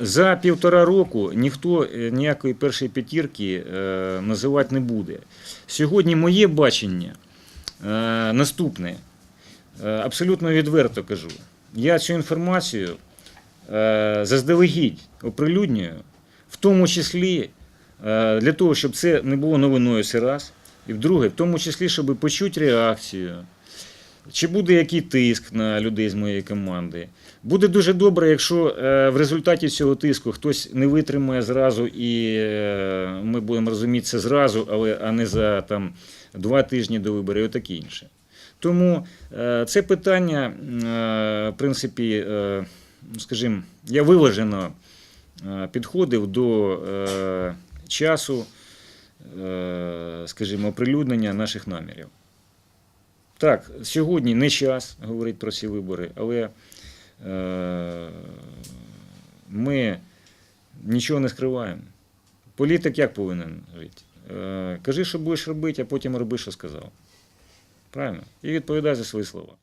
За півтора року ніхто е, ніякої першої п'ятірки е, називати не буде. Сьогодні моє бачення е, наступне. Абсолютно відверто кажу. Я цю інформацію заздалегідь оприлюднюю, в тому числі для того, щоб це не було новиною це раз. І вдруге, в тому числі, щоб почути реакцію. Чи буде який тиск на людей з моєї команди? Буде дуже добре, якщо е, в результаті цього тиску хтось не витримає зразу, і е, ми будемо розуміти це зразу, але а не за там два тижні до виборів, і таке інше. Тому е, це питання, в принципі, скажімо, я виважено підходив до часу, скажімо, оприлюднення наших намірів. Так, сьогодні не час говорити про ці вибори, але е, ми нічого не скриваємо. Політик як повинен жити? Е, кажи, що будеш робити, а потім роби, що сказав. Правильно? І відповідай за свої слова.